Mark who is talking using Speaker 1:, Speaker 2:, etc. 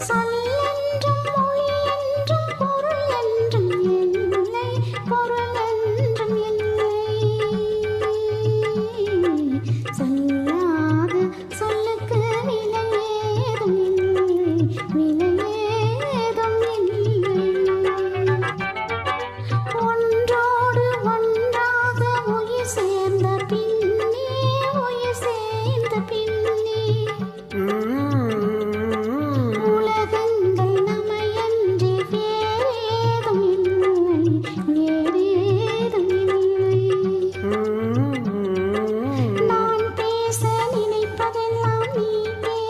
Speaker 1: சொல்லி